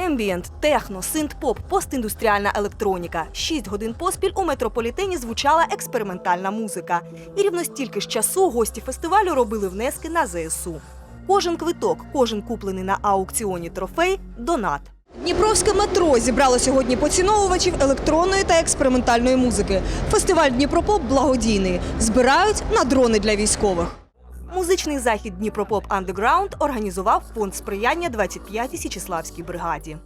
Ембієнт, техно, синт-поп, постіндустріальна електроніка. Шість годин поспіль у метрополітені звучала експериментальна музика. І рівно стільки ж часу гості фестивалю робили внески на ЗСУ. Кожен квиток, кожен куплений на аукціоні трофей донат. Дніпровське метро зібрало сьогодні поціновувачів електронної та експериментальної музики. Фестиваль Дніпропоп благодійний. Збирають на дрони для військових. Музичний захід Дніпропоп Андеграунд організував фонд сприяння 25-й Січеславській бригаді.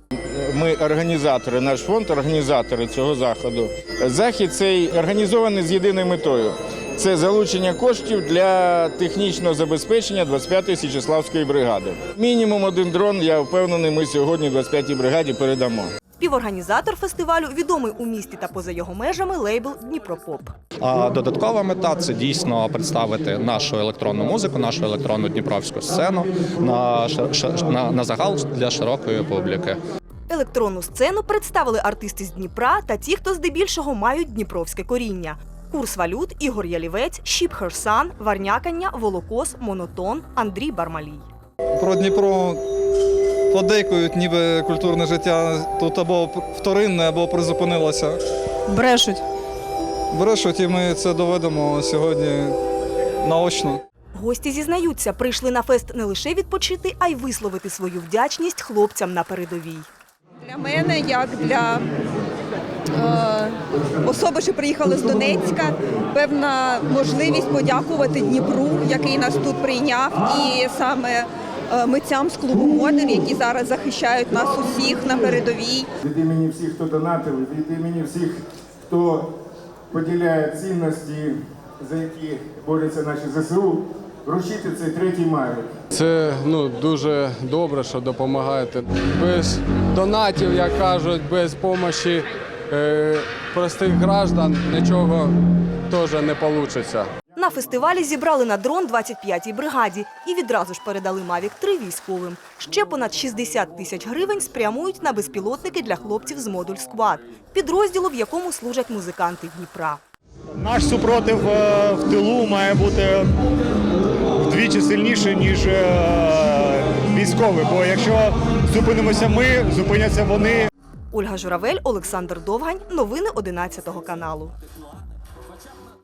Ми організатори, наш фонд організатори цього заходу. Захід цей організований з єдиною метою. Це залучення коштів для технічного забезпечення 25-ї Січеславської бригади. Мінімум один дрон, я впевнений, ми сьогодні 25-й бригаді передамо. Співорганізатор фестивалю відомий у місті та поза його межами лейбл Дніпропоп. А додаткова мета це дійсно представити нашу електронну музику, нашу електронну дніпровську сцену на, на, на загал для широкої публіки. Електронну сцену представили артисти з Дніпра та ті, хто здебільшого мають дніпровське коріння. Курс валют Ігор Ялівець, Шіп Херсан, Варнякання, Волокос, Монотон, Андрій Бармалій. Про Дніпро подейкують, ніби культурне життя тут або вторинне, або призупинилося. Брешуть. Брешуть, і ми це доведемо сьогодні наочно. Гості зізнаються, прийшли на фест не лише відпочити, а й висловити свою вдячність хлопцям на передовій. Для мене, як для е, особи, що приїхали з Донецька, певна можливість подякувати Дніпру, який нас тут прийняв, і саме митцям з клубу Модер, які зараз захищають нас усіх на передовій. від імені всіх, хто донатив, від імені всіх, хто поділяє цінності, за які борються наші ЗСУ, вручити цей третій мавік. Це ну дуже добре, що допомагаєте. Без донатів, як кажуть, без допомоги е, простих граждан нічого теж не вийде. На фестивалі зібрали на дрон 25-й бригаді і відразу ж передали Мавік 3 військовим. Ще понад 60 тисяч гривень спрямують на безпілотники для хлопців з модуль Сквад, підрозділу, в якому служать музиканти Дніпра. Наш супротив е, в тилу має бути вдвічі сильніший, ніж е, військовий. Бо якщо зупинимося ми, зупиняться вони. Ольга Журавель, Олександр Довгань. Новини 11 каналу.